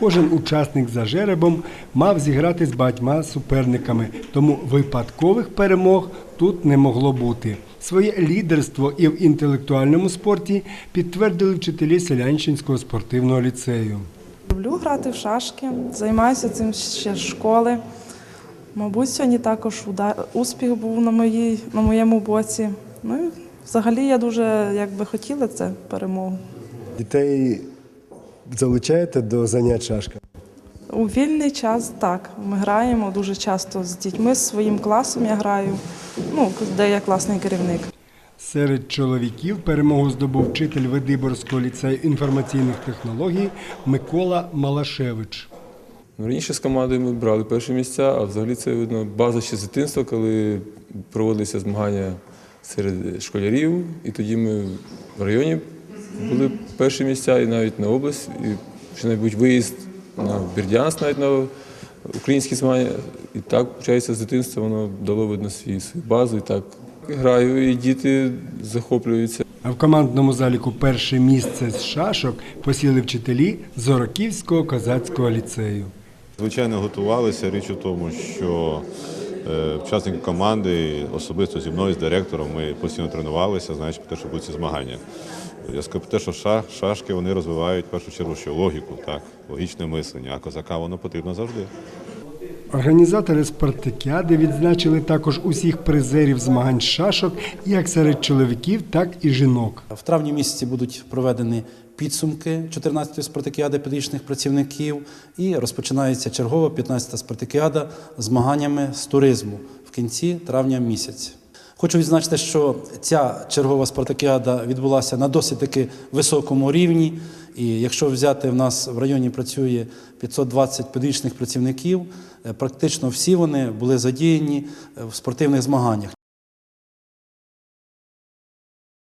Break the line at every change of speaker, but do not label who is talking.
кожен учасник за жеребом мав зіграти з багатьма суперниками, тому випадкових перемог тут не могло бути. Своє лідерство і в інтелектуальному спорті підтвердили вчителі Селянщинського спортивного ліцею.
Люблю грати в шашки, займаюся цим ще з школи. Мабуть, сьогодні також успіх був на, моїй, на моєму боці. Ну і взагалі я дуже як би хотіла це перемогу.
Дітей залучаєте до занять шашка?
У вільний час так. Ми граємо дуже часто з дітьми, з своїм класом я граю, ну, де я класний керівник.
Серед чоловіків перемогу здобув вчитель Видиборського ліцею інформаційних технологій Микола Малашевич.
Ну, Раніше з командою ми брали перші місця, а взагалі це видно база ще з дитинства, коли проводилися змагання серед школярів, і тоді ми в районі були перші місця і навіть на область, і що-небудь виїзд на Бердянськ навіть на українські змагання. І так, виходить, з дитинства воно дало видно свій, свою базу. І так граю, і діти захоплюються.
А в командному заліку перше місце з шашок посіли вчителі Зороківського козацького ліцею.
Звичайно, готувалися. Річ у тому, що учасники команди, особисто зі мною, з директором, ми постійно тренувалися, знаючи про те, що будуть ці змагання. Я скажу про те, що ша- шашки вони розвивають в першу чергу що логіку, так, логічне мислення, а козака воно потрібно завжди.
Організатори спартакіади відзначили також усіх призерів змагань шашок як серед чоловіків, так і жінок.
В травні місяці будуть проведені підсумки 14-ї спартакіади педагогічних працівників і розпочинається чергова 15-та спартакіада змаганнями з туризму в кінці травня місяця. Хочу відзначити, що ця чергова спартакіада відбулася на досить таки високому рівні. І якщо взяти в нас в районі працює 520 педагогічних працівників, е, практично всі вони були задіяні е, в спортивних змаганнях.